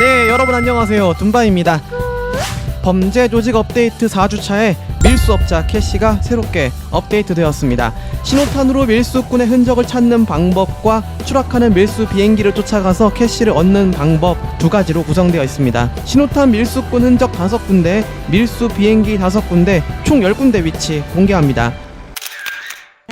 네, 여러분 안녕하세요. 둠바입니다. 범죄 조직 업데이트 4주차에 밀수업자 캐시가 새롭게 업데이트되었습니다. 신호탄으로 밀수꾼의 흔적을 찾는 방법과 추락하는 밀수 비행기를 쫓아가서 캐시를 얻는 방법 두 가지로 구성되어 있습니다. 신호탄 밀수꾼 흔적 5군데, 밀수 비행기 5군데, 총 10군데 위치 공개합니다.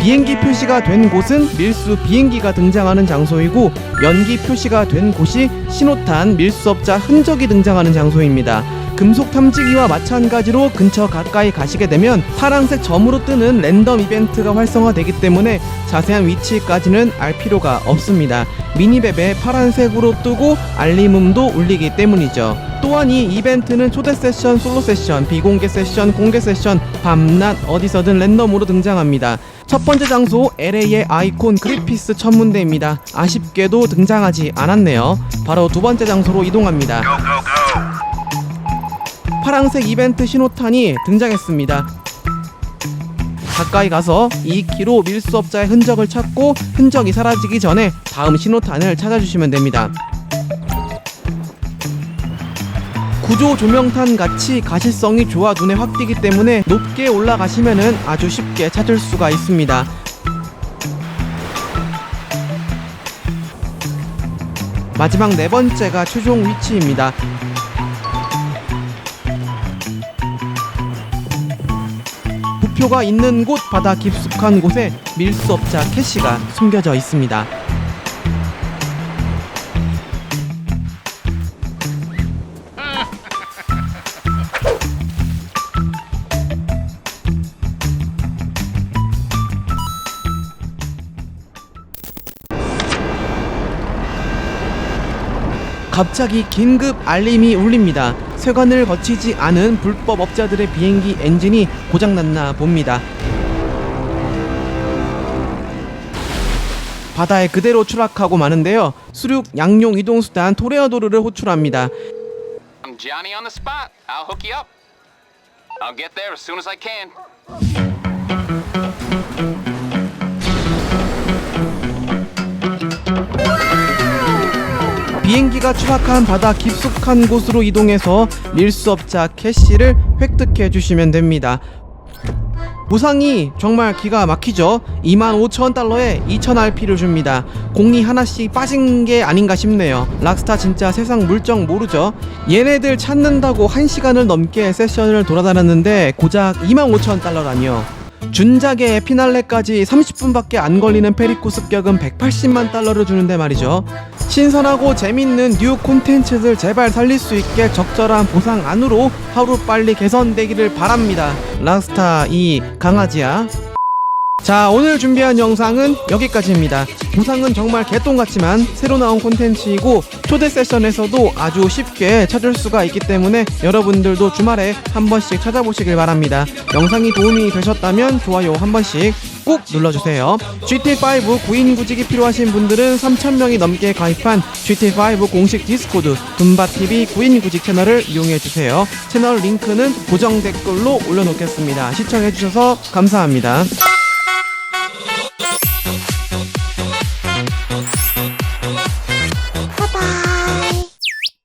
비행기 표시가 된 곳은 밀수 비행기가 등장하는 장소이고 연기 표시가 된 곳이 신호탄 밀수업자 흔적이 등장하는 장소입니다. 금속 탐지기와 마찬가지로 근처 가까이 가시게 되면 파란색 점으로 뜨는 랜덤 이벤트가 활성화되기 때문에 자세한 위치까지는 알 필요가 없습니다. 미니맵에 파란색으로 뜨고 알림음도 울리기 때문이죠. 또한 이 이벤트는 초대 세션, 솔로 세션, 비공개 세션, 공개 세션, 밤낮 어디서든 랜덤으로 등장합니다. 첫 번째 장소 LA의 아이콘 그리피스 천문대입니다. 아쉽게도 등장하지 않았네요. 바로 두 번째 장소로 이동합니다. 파랑색 이벤트 신호탄이 등장했습니다. 가까이 가서 2km 밀수업자의 흔적을 찾고 흔적이 사라지기 전에 다음 신호탄을 찾아주시면 됩니다. 구조 조명탄 같이 가시성이 좋아 눈에 확 띄기 때문에 높게 올라가시면은 아주 쉽게 찾을 수가 있습니다. 마지막 네 번째가 최종 위치입니다. 부표가 있는 곳 바다 깊숙한 곳에 밀수업자 캐시가 숨겨져 있습니다. 갑자기 긴급 알림이 울립니다. 세관을 거치지 않은 불법 업자들의 비행기 엔진이 고장났나 봅니다. 바다에 그대로 추락하고 마는데요. 수륙 양용 이동수단 토레아도르를 호출합니다. I'm Johnny on the spot. I'll hook you up. I'll get there as soon as I can. 비행기가 추락한 바다 깊숙한 곳으로 이동해서 밀수업자 캐시를 획득해 주시면 됩니다. 무상이 정말 기가 막히죠. 25,000달러에 2,000RP를 줍니다. 공이 하나씩 빠진 게 아닌가 싶네요. 락스타 진짜 세상 물정 모르죠. 얘네들 찾는다고 1시간을 넘게 세션을 돌아다녔는데 고작 25,000달러라니요. 준작의 피날레까지 30분밖에 안 걸리는 페리코 습격은 180만 달러를 주는데 말이죠. 신선하고 재밌는 뉴 콘텐츠들 제발 살릴 수 있게 적절한 보상 안으로 하루 빨리 개선되기를 바랍니다. 락스타 이 강아지야. 자 오늘 준비한 영상은 여기까지입니다. 보상은 정말 개똥 같지만 새로 나온 콘텐츠이고 초대 세션에서도 아주 쉽게 찾을 수가 있기 때문에 여러분들도 주말에 한 번씩 찾아보시길 바랍니다. 영상이 도움이 되셨다면 좋아요 한 번씩 꾹 눌러주세요. GT5 구인 구직이 필요하신 분들은 3,000명이 넘게 가입한 GT5 공식 디스코드 둠바TV 구인 구직 채널을 이용해주세요. 채널 링크는 고정 댓글로 올려놓겠습니다. 시청해주셔서 감사합니다